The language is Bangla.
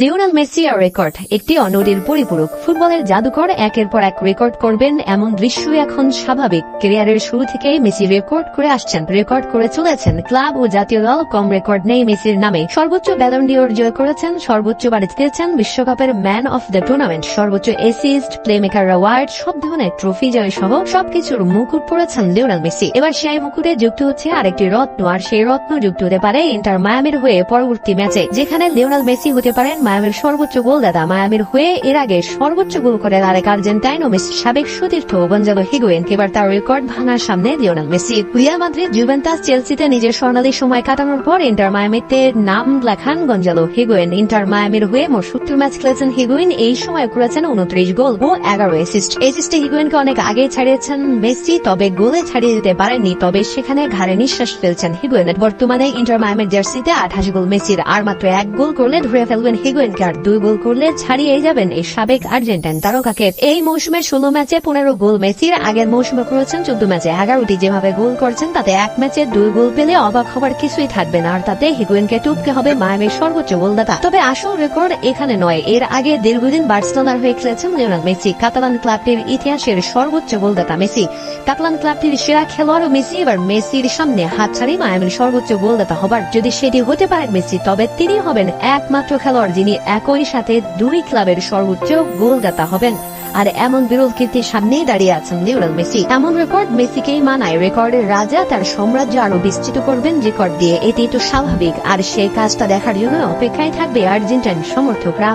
লিওনাল মেসি আর রেকর্ড একটি অনড়ির পরিপূরক ফুটবলের জাদুকর একের পর এক রেকর্ড করবেন এমন দৃশ্য এখন স্বাভাবিক। ক্যারিয়ারের শুরু থেকে মেসি রেকর্ড করে আসছেন, রেকর্ড করে চলেছেন ক্লাব ও জাতীয় দল। কম রেকর্ড নেই মেসির নামে। সর্বোচ্চ ব্যালন্ডিওর জয় করেছেন, সর্বোচ্চ বারে জিতেছেন বিশ্বকাপের ম্যান অফ দ্য টুর্নামেন্ট সর্বোচ্চ এসিস্ট প্লে মেকার অ্যাওয়ার্ড সব ধরনের ট্রফি জয় সহ সবকিছুর মুকুট পড়েছেন লিওনাল মেসি। এবার সেই মুকুটে যুক্ত হচ্ছে আরেকটি রত্ন, আর সেই রত্ন যুক্ত হতে পারে ইন্টার মায়ামির হয়ে পরবর্তী ম্যাচে, যেখানে লিওনাল মেসি হতে পারেন মায়ামির সর্বোচ্চ গোলদাতা মায়ামির হয়ে এর আগে সর্বোচ্চ গোল করে আরেক আর্জেন্টাইন ও মেসি, সাবেক সতীর্থ গঞ্জালো হিগুয়েন এবার তার রেকর্ড ভাঙার সামনে Lionel Messi. Real Madrid, Juventus, চেলসিতে নিজের স্বর্ণালী সময় কাটানোর পর ইন্টার মায়ামিতে নাম লেখান গঞ্জালো হিগুয়েন ইন্টার মায়ামির হয়ে মোট সত্তর ম্যাচ খেলেছেন হিগুয়েন এই সময় করেছেন উনত্রিশ গোল ও এগারো এসিস্ট এসিস্টে হিগুয়েনকে অনেক আগে ছাড়িয়েছেন মেসি, তবে গোলে ছাড়িয়ে দিতে পারেননি, তবে সেখানে ঘাড়ে নিঃশ্বাস ফেলছেন হিগুয়েন বর্তমানে ইন্টার মায়ামির জার্সিতে আঠাশ গোল মেসির, আর মাত্র এক গোল করলে ধরে ফেলবেন হিগুয়েনকে আর দুই গোল করলে ছাড়িয়ে যাবেন এই সাবেক আর্জেন্টাইন তারকাকে। এই মৌসুমে ষোলো ম্যাচে পনেরো গোল মেসির আগের মৌসুমে করেছেন চোদ্দ ম্যাচে এগারোটি। যেভাবে গোল করছেন, তাতে এক ম্যাচে দুই গোল পেলে অবাক হবার কিছুই থাকবে না, আর তাতে হিগুয়েনকে টুপকে হবে মায়ামির সর্বোচ্চ গোলদাতা। তবে আসল রেকর্ড এখানে নয়, এর আগে দীর্ঘদিন বার্সেলোনার হয়ে খেলেছেন লিওনাল মেসি। কাতালান ক্লাবটির ইতিহাসের সর্বোচ্চ গোলদাতা মেসি। কাতালান ক্লাবটির সেরা খেলোয়াড় মেসি, এবার মেসির সামনে হাত ছাড়ি মায়ামির সর্বোচ্চ গোলদাতা হবার। যদি সেটি হতে পারে মেসি, তবে তিনি হবেন একমাত্র খেলোয়াড় যিনি একই সাথে দুই ক্লাবের সর্বোচ্চ গোলদাতা হবেন। আর এমন বিরল কীর্তির সামনেই দাঁড়িয়ে আছেন লিওনেল মেসি। এমন রেকর্ড মেসিকেই মানায়। রেকর্ডের রাজা তার সাম্রাজ্য আরও বিস্তৃত করবেন। রেকর্ড দিয়ে এটি তো স্বাভাবিক। আর সেই কাজটা দেখার জন্য অপেক্ষায় থাকবে আর্জেন্টাইন সমর্থকরা।